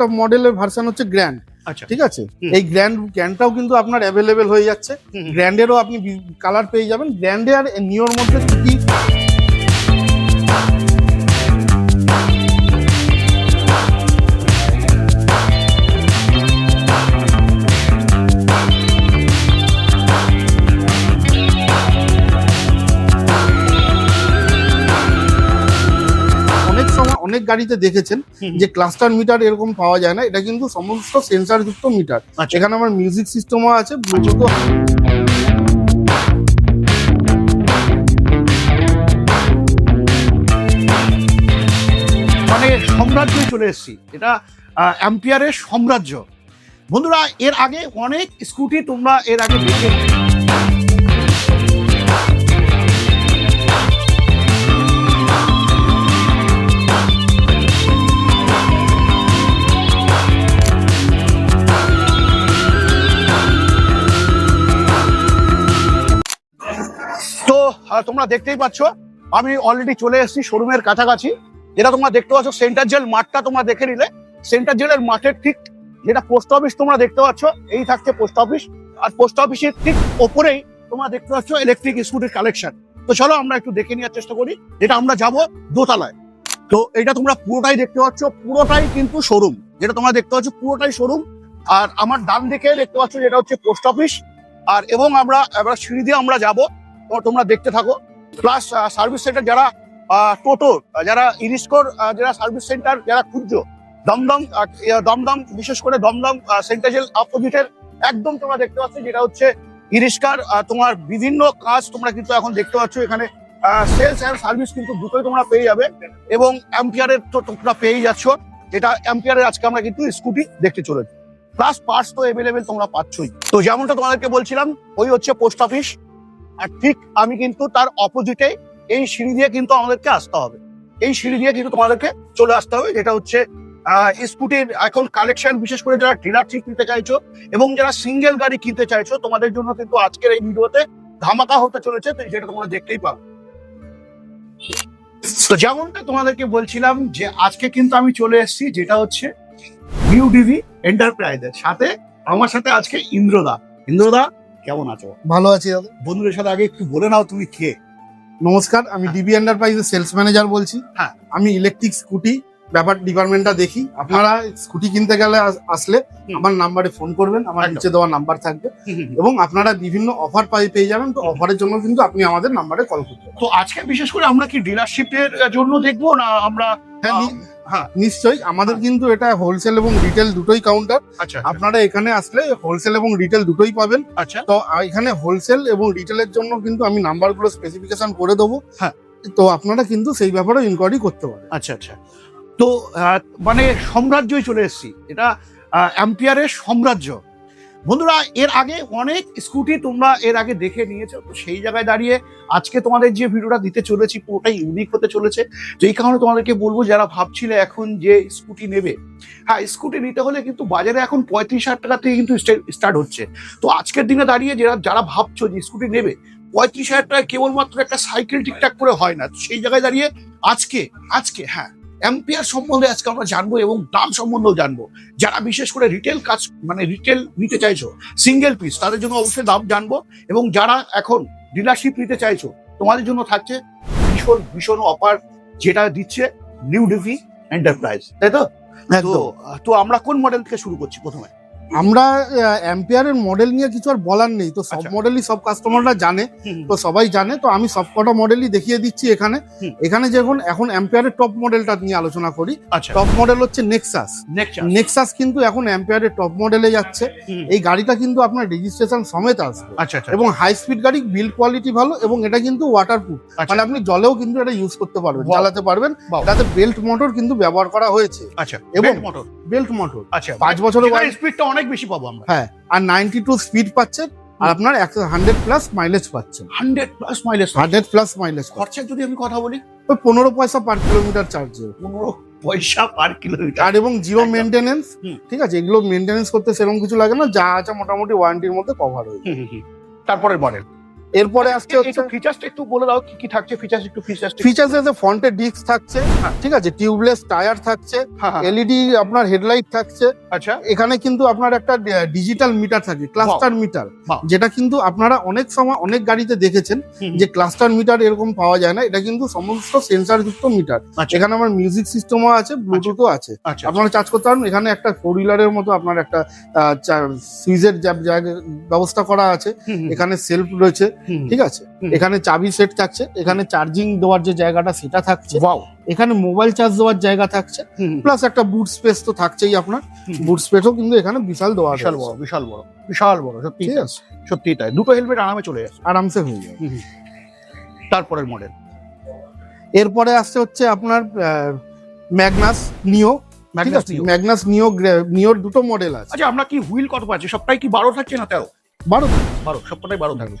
একটা মডেলের ভার্সন হচ্ছে গ্র্যান্ড আচ্ছা। ঠিক আছে? এই গ্র্যান্ড গ্র্যান্ডটাও কিন্তু আপনার অ্যাভেলেবেল হয়ে যাচ্ছে। গ্র্যান্ডেরও আপনি কালার পেয়ে যাবেন। গ্র্যান্ডে আর নিওর মধ্যে কি গাড়িতে দেখেছেন যে ক্লাস্টার মিটার এরকম পাওয়া যায় না এটা কিন্তু সমস্ত সেন্সার যুক্ত মিটার। আচ্ছা। এখানে আমার মিউজিক সিস্টেমও আছে ব্লুটুথও মানে সাম্রাজ্যই চলে এসেছি। এটা অ্যাম্পিয়ারের সাম্রাজ্য। বন্ধুরা এর আগে অনেক স্কুটি তোমরা এর আগে দেখে তোমরা দেখতেই পাচ্ছ, আমি অলরেডি চলে এসেছি শোরুমের কাছাকাছি। যেটা তোমরা দেখতে পাচ্ছ সেন্টার জেল মাঠটা তোমরা দেখে নিলে। সেন্টার জেলের মাঠের ঠিক যেটা পোস্ট অফিস তোমরা দেখতে পাচ্ছ, এই থাকছে পোস্ট অফিস আর পোস্ট অফিসের ঠিক ওপরেই তোমরা দেখতে পাচ্ছ ইলেকট্রিক স্কুটির কালেকশন তো চলো আমরা একটু দেখে নেওয়ার চেষ্টা করি, যেটা আমরা যাব দোতলায়। তো এটা তোমরা পুরোটাই দেখতে পাচ্ছ, পুরোটাই কিন্তু শোরুম যেটা তোমরা দেখতে পাচ্ছ, পুরোটাই শোরুম আর আমার ডান দিকে দেখতে পাচ্ছ, যেটা হচ্ছে পোস্ট অফিস আর এবং আমরা, এবার সিঁড়ি দিয়ে আমরা যাব তোমরা দেখতে থাকো। প্লাস সার্ভিস সেন্টার যারা টোটো যারা ইরিস্কোর যারা সার্ভিস সেন্টার যারা খুঁজছো দমদম দমদম, বিশেষ করে দমদম সেন্টারের অপোজিটের একদম তোমরা দেখতে পাচ্ছ যেটা হচ্ছে ইরিস্কার তোমার বিভিন্ন কাজ তোমরা কিন্তু এখন দেখতে পাচ্ছ এখানে। সেলস অ্যান্ড সার্ভিস কিন্তু দুটোই তোমরা পেয়ে যাবে এবং অ্যাম্পিয়ারের তো তোমরা পেয়েই যাচ্ছ, যেটা অ্যাম্পিয়ারের আজকে আমরা কিন্তু স্কুটি দেখতে চলেছি। প্লাস পার্টস তো এভেলেবেল তোমরা পাচ্ছই। তো যেমনটা তোমাদেরকে বলছিলাম, ওই হচ্ছে পোস্ট অফিস আর ঠিক আমি কিন্তু তার অপোজিটে এই সিঁড়ি দিয়ে কিন্তু আমাদেরকে আসতে হবে। এই সিঁড়ি দিয়ে কিন্তু তোমাদেরকে চলে আসতে হবে, যেটা হচ্ছে স্কুটির এখন কালেকশন বিশেষ করে যারা ডিলারশিপ নিতে চাইছো এবং যারা সিঙ্গেল গাড়ি কিনতে চাইছো, তোমাদের জন্য কিন্তু আজকের এই ভিডিওতে ধামাকা হতে চলেছে যেটা তোমরা দেখতেই পাবে। তো যেমনটা তোমাদেরকে বলছিলাম যে আজকে কিন্তু আমি চলে এসেছি, যেটা হচ্ছে নিউ ডিভি এন্টারপ্রাইজের সাথে, আমার সাথে আজকে ইন্দ্রদা। ইন্দ্রদা কেমন আছো? ভালো আছি দাদা। বন্ধুদের সাথে আগে একটু বলে নাও তুমি কে। নমস্কার আমি ডিবি এন্টারপ্রাইজের সেলস ম্যানেজার বলছি। হ্যাঁ। আমি ইলেকট্রিক স্কুটি ব্যাপার ডিপার্টমেন্টটা দেখি। আপনারা স্কুটি কিনতে গেলে আসলে আমার নাম্বারে ফোন করবেন আমার নিচে দেওয়া নাম্বার থাকবে। এবং আপনারা বিভিন্ন অফার পাই পেয়ে যাবেন। তো অফারের জন্য কিন্তু আপনি আমাদের নাম্বারে কল করতে তো আজকে বিশেষ করে আমরা কি ডিলারশিপের জন্য দেখব না আমরা হ্যাঁ হ্যাঁ নিশ্চয়ই। আমাদের কিন্তু এটা হোলসেল এবং রিটেল দুটোই কাউন্টার আচ্ছা আপনারা এখানে আসলে হোলসেল এবং রিটেল দুটোই পাবেন। আচ্ছা। তো এখানে হোলসেল এবং রিটেলের জন্য কিন্তু আমি নাম্বারগুলো স্পেসিফিকেশন করে দেবো। হ্যাঁ। তো আপনারা কিন্তু সেই ব্যাপারে ইনকোয়ারি করতে পারেন। আচ্ছা আচ্ছা। তো মানে সাম্রাজ্যই চলে এসেছি। এটা অ্যাম্পিয়ারের সাম্রাজ্য। বন্ধুরা, এর আগে অনেক স্কুটি তোমরা এর আগে দেখে নিয়েছো, তো সেই জায়গায় দাঁড়িয়ে আজকে তোমাদের যে ভিডিওটা দিতে চলেছি, পুরোটাই ইউনিক হতে চলেছে। তো এই কারণে তোমাদেরকে বলব, যারা ভাবছিলে এখন যে স্কুটি নেবে হ্যাঁ স্কুটি নিতে হলে কিন্তু বাজারে এখন পঁয়ত্রিশ হাজার টাকা থেকে কিন্তু স্টার্ট হচ্ছে। তো আজকের দিনে দাঁড়িয়ে যারা যারা ভাবছ যে স্কুটি নেবে, পঁয়ত্রিশ হাজার টাকা কেবলমাত্র একটা সাইকেল ঠিকঠাক করে হয় না। সেই জায়গায় দাঁড়িয়ে আজকে আজকে হ্যাঁ অ্যাম্পিয়ার সম্বন্ধে আজকে আমরা জানব এবং দাম সম্বন্ধেও জানব। যারা বিশেষ করে রিটেল কাজ মানে রিটেল নিতে চাইছো সিঙ্গেল পিস তাদের জন্য অবশ্যই দাম জানব এবং যারা এখন ডিলারশিপ নিতে চাইছো তোমাদের জন্য থাকছে ভীষণ ভীষণ অফার যেটা দিচ্ছে নিউ ডিভি এন্টারপ্রাইজ তাই তো? তো তো আমরা কোন মডেল থেকে শুরু করছি প্রথমে? আমরা অ্যাম্পিয়ারের মডেল নিয়ে কিছু আর বলার নেই। তো সব আচ্ছা। মডেলই সব কাস্টমাররা জানে। তো সবাই জানে। তো আমি সব কটা মডেলই দেখিয়ে দিচ্ছি এখানে। এখানে যখন এখন অ্যাম্পিয়ারের টপ মডেলটা নিয়ে আলোচনা করি। আচ্ছা। টপ মডেল হচ্ছে নেক্সাস নেক্সাস কিন্তু এখন অ্যাম্পিয়ারের টপ মডেলে যাচ্ছে। এই গাড়িটা কিন্তু আপনার রেজিস্ট্রেশন সমেত আসবে। আচ্ছা আচ্ছা এবং হাই স্পিড গাড়ি বিল্ড কোয়ালিটি ভালো এবং এটা কিন্তু ওয়াটারপ্রুফ আচ্ছা। মানে আপনি জলেও কিন্তু এটা ইউজ করতে পারবেন. চালাতে পারবেন. এটাতে বেল্ট মোটর কিন্তু ব্যবহার করা হয়েছে। আচ্ছা এবং এবং মোটর বেল্ট মোটর আচ্ছা পাঁচ বছরের স্পিডটা অনেক বেশি পাবো আমরা। হ্যাঁ আর নাইনটি টু স্পিড পাচ্ছেন আর আপনার একশো হান্ড্রেড প্লাস মাইলেজ পাচ্ছেন। Hundred plus mileage hundred plus mileage খরচার যদি আমি কথা বলি? ওই পনেরো পয়সা পার কিলোমিটার চার্জ পনেরো পয়সা পার কিলোমিটার আর এবং জিরো। মেনটেনেন্স ঠিক আছে? এগুলো মেনটেনেন্স করতে সেরকম কিছু লাগে না যা আছে মোটামুটি ওয়ারেন্টির মধ্যে কভার হয়ে যায়। তারপরের মডেল এরপরে আসছে হচ্ছে ফিচার্সটা একটু বলে দাও কি কি থাকছে ফিচার্স একটু ফিচার্স ফিচার্স এসে ফ্রন্টে ডিস্ক থাকছে হ্যাঁ। ঠিক আছে? টিউবলেস টায়ার থাকছে এলইডি আপনার হেডলাইট থাকছে। আচ্ছা। এখানে কিন্তু আপনার একটা ডিজিটাল মিটার থাকে ক্লাস্টার মিটার যেটা কিন্তু আপনারা অনেক সময় অনেক গাড়িতে দেখেছেন যে ক্লাস্টার মিটার এরকম পাওয়া যায় না এটা কিন্তু সমস্ত সেন্সার যুক্ত মিটার আচ্ছা। এখানে আমার মিউজিক সিস্টেমও আছে ব্লুটুথও আছে। আচ্ছা আপনারা চার্জ করতে পারেন এখানে একটা ফোর হুইলারের মতো আপনার একটা সুইচের জায়গা ব্যবস্থা করা আছে। এখানে সেলফ রয়েছে। ঠিক আছে? এখানে চাবি সেট থাকছে এখানে চার্জিং দেওয়ার যে জায়গাটা সেটা থাকছে। এখানে মোবাইল চার্জ দেওয়ার জায়গা থাকছে। প্লাস একটা বুট স্পেস তো থাকছেই আপনার। বুট স্পেসও কিন্তু এখানে বিশাল দেওয়া বিশাল। বড় বিশাল বড় বিশাল বড় সত্যি। সত্যি তাই। দুটো হেলমেট আরামে চলে যাচ্ছে। আরামসে হয়ে যাবে। তারপরের মডেল এরপরে আসছে হচ্ছে আপনার ম্যাগনাস নিও ম্যাগনাস আছে? ম্যাগনাস নিও নিওর দুটো মডেল আছে। আচ্ছা আমরা কি হুইল কত পাচ্ছি? সবটাই কি বারো থাকছে না তেরো? বারো। বারো সবটাই বারো থাকবে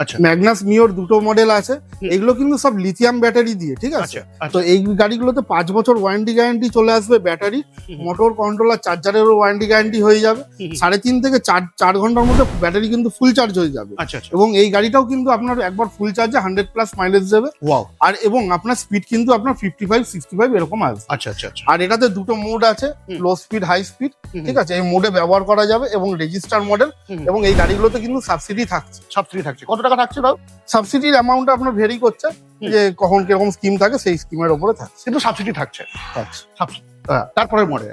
আচ্ছা। ম্যাগনাস মিওর দুটো মডেল আছে। এগুলো কিন্তু সব লিথিয়াম ব্যাটারি দিয়ে ঠিক আছে? আচ্ছা তো আচ্ছা এই গাড়িগুলোতে পাঁচ বছর ওয়ারেন্টি গ্যারান্টি চলে আসবে ব্যাটারি। মোটর কন্ট্রোলার চার্জারেরও ওয়ারেন্টি গ্যারান্টি হয়ে যাবে। সাড়ে তিন থেকে চার চার ঘণ্টার মধ্যে ব্যাটারি কিন্তু ফুল চার্জ হয়ে যাবে। আচ্ছা এবং এই গাড়িটাও কিন্তু আপনার একবার ফুল চার্জে হান্ড্রেড প্লাস মাইলেজ দেবে। ওয়াও আর এবং আপনার স্পিড কিন্তু আপনার ফিফটি ফাইভ সিক্সটি ফাইভ এরকম আসবে। আচ্ছা আচ্ছা আর এটাতে দুটো মোড আছে। লো স্পিড হাই স্পিড ঠিক আছে? এই মোডে ব্যবহার করা যাবে এবং রেজিস্টার মডেল এবং এই গাড়িগুলোতে কিন্তু সাবসিডি থাকছে। সাবসিডি থাকছে। কত টাকা থাকছে দাও সাবসিডির অ্যামাউন্টটা আপনার ভেরি করছে যে কখন কীরকম স্কিম থাকে সেই স্কিমের ওপরে থাকছে। কিন্তু সাবসিডি থাকছে। হ্যাঁ, মডেল।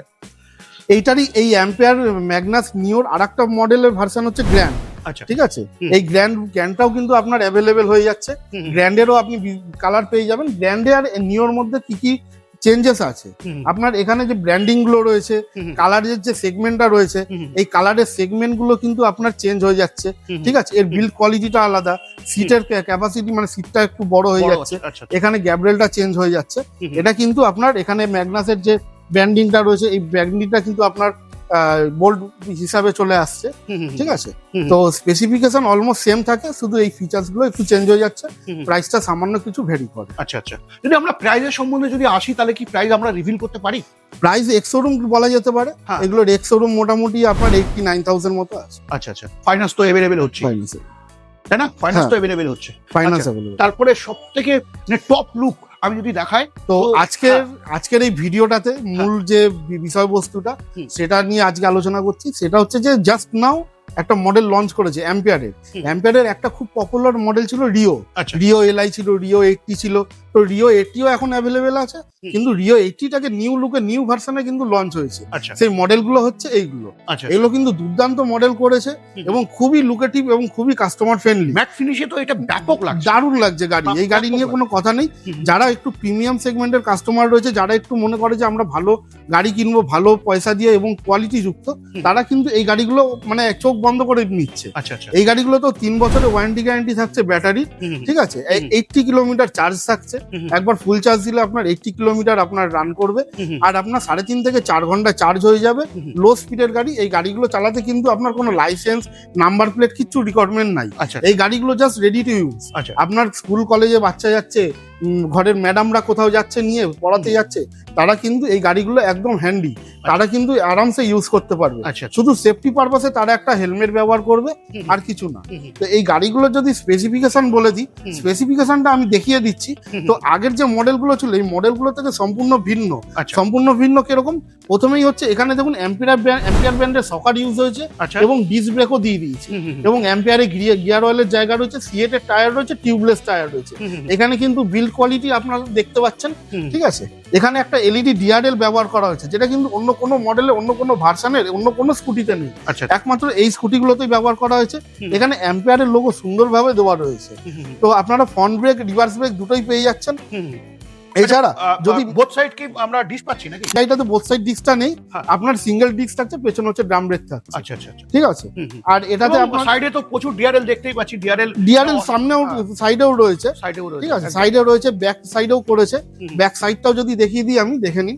এইটারই এই অ্যাম্পেয়ার ম্যাগনাস নিওর আর একটা মডেলের ভার্সন হচ্ছে গ্র্যান্ড আচ্ছা। ঠিক আছে? এই গ্র্যান্ড গ্র্যান্ডটাও কিন্তু আপনার অ্যাভেলেবেল হয়ে যাচ্ছে। গ্র্যান্ডেরও আপনি কালার পেয়ে যাবেন। গ্র্যান্ডে আর নিওর মধ্যে কি কি চেঞ্জেস আছে। আপনার এখানে যে ব্র্যান্ডিংগুলো রয়েছে কালারের যে সেগমেন্টটা রয়েছে এই কালারের সেগমেন্টগুলো কিন্তু আপনার চেঞ্জ হয়ে যাচ্ছে। ঠিক আছে? এর বিল্ড কোয়ালিটিটা আলাদা সিটের ক্যাপাসিটি মানে সিটটা একটু বড় হয়ে যাচ্ছে। আচ্ছা আচ্ছা। এখানে গ্যাব্রেলটা চেঞ্জ হয়ে যাচ্ছে। এটা কিন্তু আপনার এখানে ম্যাগনাসের যে ব্র্যান্ডিংটা রয়েছে এই ব্র্যান্ডিংটা কিন্তু আপনার বোল্ড হিসাবে চলে আসছে ঠিক আছে? তো স্পেসিফিকেশন অলমোস্ট সেম থাকে শুধু এই ফিচার্সগুলো একটু চেঞ্জ হয়ে যাচ্ছে। প্রাইসটা সামান্য কিছু ভেরি করে। আচ্ছা আচ্ছা। যদি আমরা প্রাইজের সম্বন্ধে যদি আসি তাহলে কি প্রাইস আমরা রিভিল করতে পারি? প্রাইস এক্সোরুম বলা যেতে পারে। এগুলোর এক্সোরুম মোটামুটি আপনার এইটটি নাইন থাউজেন্ড মতো আছে। আচ্ছা আচ্ছা। ফাইন্যান্স তো অ্যাভেলেবেল হচ্ছে ফাইন্যান্স তাই না? ফাইন্যান্স। তো অ্যাভেলেবেল হচ্ছে। ফাইন্যান্স আচ্ছা। তারপরে সব থেকে টপ লুক আমি যদি দেখাই তো আজকের আজকের এই ভিডিওটাতে মূল যে বি- বিষয়বস্তুটা সেটা নিয়ে আজকে আলোচনা করছি। সেটা হচ্ছে যে জাস্ট নাও একটা মডেল লঞ্চ করেছে অ্যাম্পিয়ারের। অ্যাম্পিয়ারের একটা খুব পপুলার মডেল ছিল রিও রিও এলআই ছিল রিও এইটটি ছিল। তো রিও এইটটিও এখন অ্যাভেলেবেল আছে কিন্তু রিও এইটটিটাকে নিউ লুকে নিউ ভার্সনে কিন্তু লঞ্চ হয়েছে। আচ্ছা। সেই মডেলগুলো হচ্ছে এইগুলো। আচ্ছা এগুলো কিন্তু দুর্দান্ত মডেল করেছে এবং খুবই লুকেটিভ এবং খুবই কাস্টমার ফ্রেন্ডলি ম্যাট ফিনিশে তো এটা ব্যাপক লাগছে। দারুণ লাগছে গাড়ি। এই গাড়ি নিয়ে কোনো কথা নেই। যারা একটু প্রিমিয়াম সেগমেন্টের কাস্টমার রয়েছে যারা একটু মনে করে যে আমরা ভালো গাড়ি কিনবো ভালো পয়সা দিয়ে এবং কোয়ালিটি যুক্ত তারা কিন্তু এই গাড়িগুলো মানে চোখ বন্ধ করে নিচ্ছে। আচ্ছা আচ্ছা। এই গাড়িগুলো তো তিন বছরের ওয়ারেন্টি গ্যারান্টি থাকছে ব্যাটারি ঠিক আছে। এইটটি কিলোমিটার চার্জ থাকছে। একবার ফুল চার্জ দিলে আপনার এইটটি কিলোমিটার আপনার রান করবে। আর আপনার সাড়ে তিন থেকে চার ঘণ্টা চার্জ হয়ে যাবে। লো স্পিডের গাড়ি এই গাড়িগুলো চালাতে কিন্তু আপনার কোনো লাইসেন্স নাম্বার প্লেট কিচ্ছু রিকোয়ারমেন্ট নাই। আচ্ছা। এই গাড়িগুলো জাস্ট রেডি টু ইউজ আচ্ছা। আপনার স্কুল কলেজে বাচ্চা যাচ্ছে ঘরের ম্যাডামরা কোথাও যাচ্ছে নিয়ে পড়াতে যাচ্ছে তারা কিন্তু এই গাড়িগুলো একদম হ্যান্ডি তারা কিন্তু আরামসে ইউজ করতে পারবে। আচ্ছা আচ্ছা। শুধু সেফটি পারপাসে তারা একটা হেলমেট ব্যবহার করবে আর কিছু না। তো এই গাড়িগুলোর যদি স্পেসিফিকেশন বলে দিই স্পেসিফিকেশনটা আমি দেখিয়ে দিচ্ছি। তো আগের যে মডেলগুলো ছিল এই মডেলগুলো থেকে সম্পূর্ণ ভিন্ন। আচ্ছা। সম্পূর্ণ ভিন্ন কীরকম? প্রথমেই হচ্ছে এখানে দেখুন অ্যাম্পিয়ার অ্যাম্পিয়ার ব্র্যান্ডের সকার ইউজ হয়েছে এবং ডিস্ক ব্রেকও দিয়ে দিয়েছে। এবং অ্যাম্পিয়ারে গিয়ার অয়েলের জায়গা রয়েছে সিএটের টায়ার রয়েছে টিউবলেস টায়ার রয়েছে। এখানে কিন্তু বিল্ড কোয়ালিটি আপনারা দেখতে পাচ্ছেন ঠিক আছে? এখানে একটা এলইডি ডিআরএল ব্যবহার করা হয়েছে যেটা কিন্তু অন্য কোনো মডেলে অন্য কোনো ভার্সানের অন্য কোনো স্কুটিতে নেই। আচ্ছা একমাত্র এই স্কুটিগুলোতেই ব্যবহার করা হয়েছে। এখানে অ্যাম্পিয়ারের লোগো সুন্দরভাবে দেওয়া রয়েছে। তো আপনারা ফ্রন্ট ব্রেক রিভার্স ব্রেক দুটোই পেয়ে যাচ্ছেন। এছাড়া যদি বোথ সাইড কি আমরা ডিস পাচ্ছি নাকি? গাড়িটাতে বোথ সাইড ডিস্কটা নেই। হ্যাঁ। আপনার সিঙ্গেল ডিস্ক থাকছে পেছনে হচ্ছে ড্রাম ব্রেক থাকছে। আচ্ছা আচ্ছা আচ্ছা। ঠিক আছে। আর এটাতে আপনার সাইডে তো প্রচুর ডিআরএল দেখতেই পাচ্ছি ডিআরএল ডিআরএল সামনেও হ্যাঁ। সাইডেও রয়েছে। সাইডেও রয়েছে ঠিক আছে সাইডেও রয়েছে ব্যাক সাইডেও করেছে। ব্যাক সাইডটাও যদি দেখিয়ে দিই আমি দেখে নিই।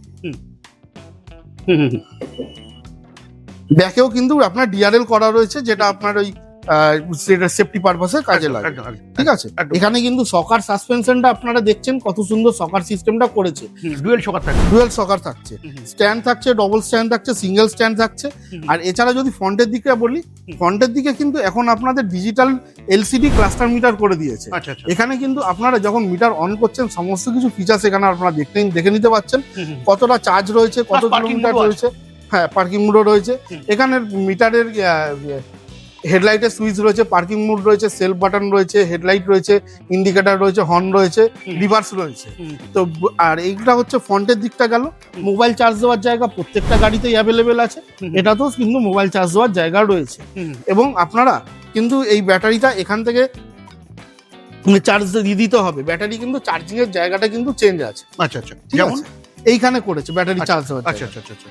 ব্যাকেও কিন্তু আপনার ডিআরএল করা রয়েছে যেটা আপনার ওই সেটা সেফটি পারপাসে কাজে লাগে। ঠিক আছে। এখানে কিন্তু সকার সাসপেনশনটা আপনারা দেখছেন কত সুন্দর সকার সিস্টেমটা করেছে। ডুয়েল শকার থাকে ডুয়েল সকার থাকছে। স্ট্যান্ড থাকছে ডবল স্ট্যান্ড থাকছে সিঙ্গেল স্ট্যান্ড থাকছে। আর এছাড়া যদি ফ্রন্টের দিকে বলি হুম। ফ্রন্টের দিকে কিন্তু এখন আপনাদের ডিজিটাল এলসিডি ক্লাস্টার মিটার করে দিয়েছে। আচ্ছা আচ্ছা। এখানে কিন্তু আপনারা যখন মিটার অন করছেন সমস্ত কিছু ফিচার্স এখানে আপনারা দেখতে দেখে নিতে হুম। কতটা চার্জ রয়েছে কত কিলোমিটার রয়েছে। হ্যাঁ পার্কিং মোডও রয়েছে। হুম। এখানে মিটারের হেডলাইটের সুইচ রয়েছে পার্কিং মোড রয়েছে সেলফ বাটন রয়েছে হেডলাইট রয়েছে ইন্ডিকেটার রয়েছে হর্ন রয়েছে রিভার্স রয়েছে। তো আর এইটা হচ্ছে ফ্রন্টের দিকটা গেল। মোবাইল চার্জ দেওয়ার জায়গা প্রত্যেকটা গাড়িতেই অ্যাভেলেবেল আছে। হুম, এটাতেও কিন্তু মোবাইল চার্জ দেওয়ার জায়গা রয়েছে। এবং আপনারা কিন্তু এই ব্যাটারিটা এখান থেকে চার্জ দিয়ে দিতে হবে। ব্যাটারি কিন্তু চার্জিং এর জায়গাটা কিন্তু চেঞ্জ আছে। আচ্ছা আচ্ছা। যেমন? এইখানে করেছে ব্যাটারি চার্জ দেওয়ার আচ্ছা আচ্ছা আচ্ছা আচ্ছা।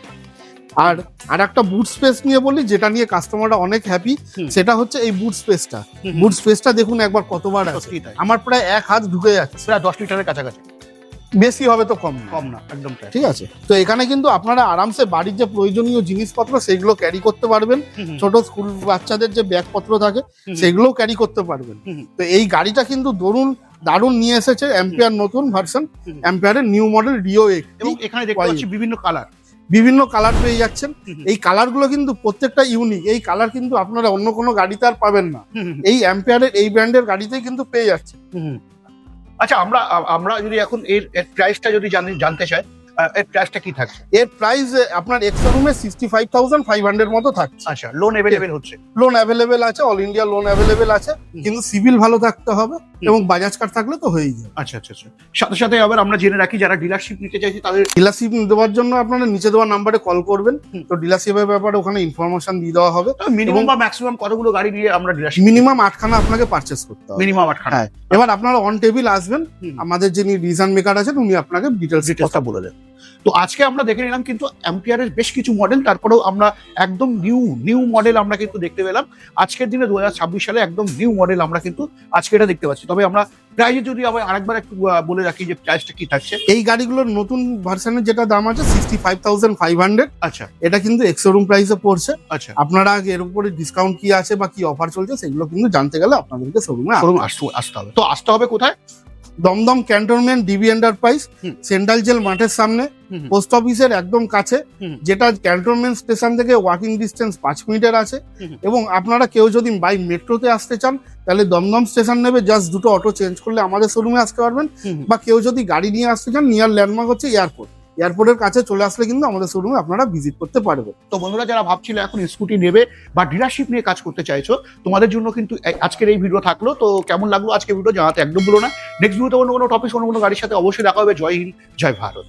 আর আর একটা বুট স্পেস নিয়ে বলি যেটা নিয়ে কাস্টমাররা অনেক হ্যাপি সেটা হচ্ছে এই বুট স্পেসটা বুট স্পেসটা দেখুন একবার কতবার আছে। আমার প্রায় এক হাত ঢুকে যাচ্ছে। প্রায় দশ লিটারের কাছাকাছি। বেশি হবে তো কম কম না একদম ঠিক আছে? তো এখানে কিন্তু আপনারা আরামসে বাড়ির যে প্রয়োজনীয় জিনিসপত্র সেগুলো ক্যারি করতে পারবেন। ছোট স্কুল বাচ্চাদের যে ব্যাগপত্র থাকে সেগুলোও ক্যারি করতে পারবেন। তো এই গাড়িটা কিন্তু দরুন দারুণ নিয়ে এসেছে অ্যাম্পিয়ার নতুন ভার্সন। অ্যাম্পিয়ারের নিউ মডেল রিও এবং এখানে দেখতে পাচ্ছি বিভিন্ন কালার বিভিন্ন কালার পেয়ে যাচ্ছেন। এই কালারগুলো কিন্তু প্রত্যেকটা ইউনিক এই কালার কিন্তু আপনারা অন্য কোনো গাড়িতে আর পাবেন না। এই অ্যাম্পিয়ারের এই ব্র্যান্ডের গাড়িতেই কিন্তু পেয়ে যাচ্ছে আচ্ছা আমরা আমরা যদি এখন এর প্রাইসটা যদি জানি জানতে চাই এর প্রাইসটা কি থাকছে? এর প্রাইস আপনার এক্সরুমে sixty five thousand five hundred মতো থাকছে। আচ্ছা লোন অ্যাভেলেবেল হচ্ছে। লোন অ্যাভেলেবেল আছে অল ইন্ডিয়া লোন অ্যাভেলেবেল আছে কিন্তু সিভিল ভালো থাকতে হবে এবং বাজাজ কার্ড থাকলে তো হয়েই যাবে আচ্ছা আচ্ছা আচ্ছা। সাথে সাথে আবার আমরা জেনে রাখি যারা ডিলারশিপ নিতে চাইছে তাদের ডিলারশিপ দেওয়ার জন্য আপনারা নিচে দেওয়া নাম্বারে কল করবেন। তো ডিলারশিপের ব্যাপারে ওখানে ইনফরমেশন দিয়ে দেওয়া হবে। মিনিমাম বা ম্যাক্সিমাম কতগুলো গাড়ি নিয়ে আমরা ডিলারশিপ মিনিমাম আটখানা আপনাকে পারচেস করতে হবে। মিনিমাম আটখানা। হ্যাঁ এবার আপনারা অন টেবিল আসবেন। আমাদের যিনি ডিজাইন মেকার আছেন উনি আপনাকে ডিটেলস কথা বলে দেন। তো আজকে আমরা দেখে নিলাম কিন্তু অ্যাম্পিয়ারের বেশ কিছু মডেল তারপরেও আমরা একদম নিউ নিউ মডেল আমরা কিন্তু দেখতে পেলাম। আজকের দিনে দু সালে একদম নিউ মডেল আমরা কিন্তু আজকে এটা দেখতে পাচ্ছি। তবে আমরা প্রাইজে যদি আবার আরেকবার একটু বলে রাখি যে প্রাইসটা কি থাকছে। এই গাড়িগুলোর নতুন ভার্সনের যেটা দাম আছে sixty five thousand five hundred আচ্ছা। এটা কিন্তু এক্সোরুম প্রাইসে পড়ছে। আচ্ছা। আপনারা এর উপরে ডিসকাউন্ট কি আছে বা কি অফার চলছে সেগুলো কিন্তু জানতে গেলে আপনাদেরকে শোরুমে আসতে আসতে হবে। তো আসতে হবে কোথায়? Dumdum cantonment DB enterprise. Central jail মাঠের সামনে। পোস্ট অফিসের একদম কাছে যেটা ক্যান্টনমেন্ট স্টেশন থেকে ওয়াকিং ডিস্টেন্স পাঁচ মিনিটের আছে এবং আপনারা কেউ যদি বাই মেট্রোতে আসতে চান তাহলে দমদম স্টেশন নেবে জাস্ট দুটো অটো চেঞ্জ করলে আমাদের শোরুমে আসতে পারবেন। বা কেউ যদি গাড়ি নিয়ে আসতে চান নিয়ার ল্যান্ডমার্ক হচ্ছে এয়ারপোর্ট এয়ারপোর্টের কাছে চলে আসলে কিন্তু আমাদের শোরুমে আপনারা ভিজিট করতে পারবেন। তো বন্ধুরা, যারা ভাবছিল এখন স্কুটি নেবে বা ডিলারশিপ নিয়ে কাজ করতে চাইছো, তোমাদের জন্য কিন্তু আজকের এই ভিডিও থাকল। তো কেমন লাগল আজকের ভিডিও জানাতে একদম ভুলো না। নেক্সট ভিডিওতে অন্য কোনো টপিক অন্য কোনো গাড়ির সাথে অবশ্যই দেখা হবে। জয় হিন্দ, জয় ভারত।